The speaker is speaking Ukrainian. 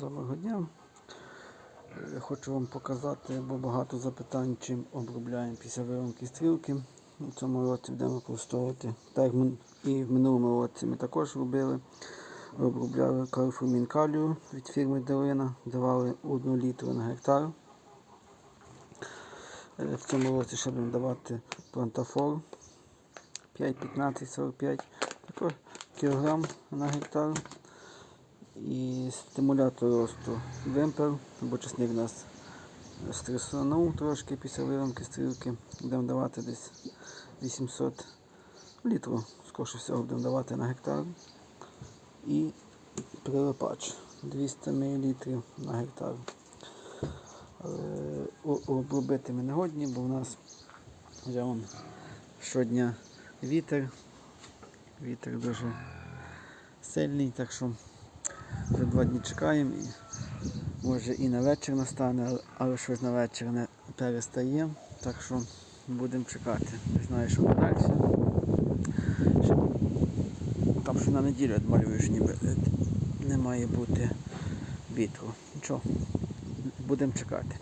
Доброго дня. Е, Хочу вам показати, бо багато запитань, чим обробляємо після виромки стрілки. У цьому році будемо використовувати. Так і в минулому році ми також робили. Обробляли карфурмін калію від фірми Делина, давали 1 літру на гектар. Е, В цьому році ще будемо давати плантафор 5, 15, 45, також кілограм на гектар. І стимулятор росту вимпер, бо часник нас стресанув трошки після виромки стрілки. Будемо давати десь 800 літрів, скорше всього будемо давати на гектар. І прилипач 200 мл на гектар. Обробити ми не годні, бо у нас вже вон щодня вітер. Вітер дуже сильний, так що вже два дні чекаємо і може і на вечір настане, але- щось на вечір не перестає. Так що будемо чекати. Не знаю, що далі. Там що на неділю відмалюєш, ніби е, не має бути вітру. Нічого, будемо чекати.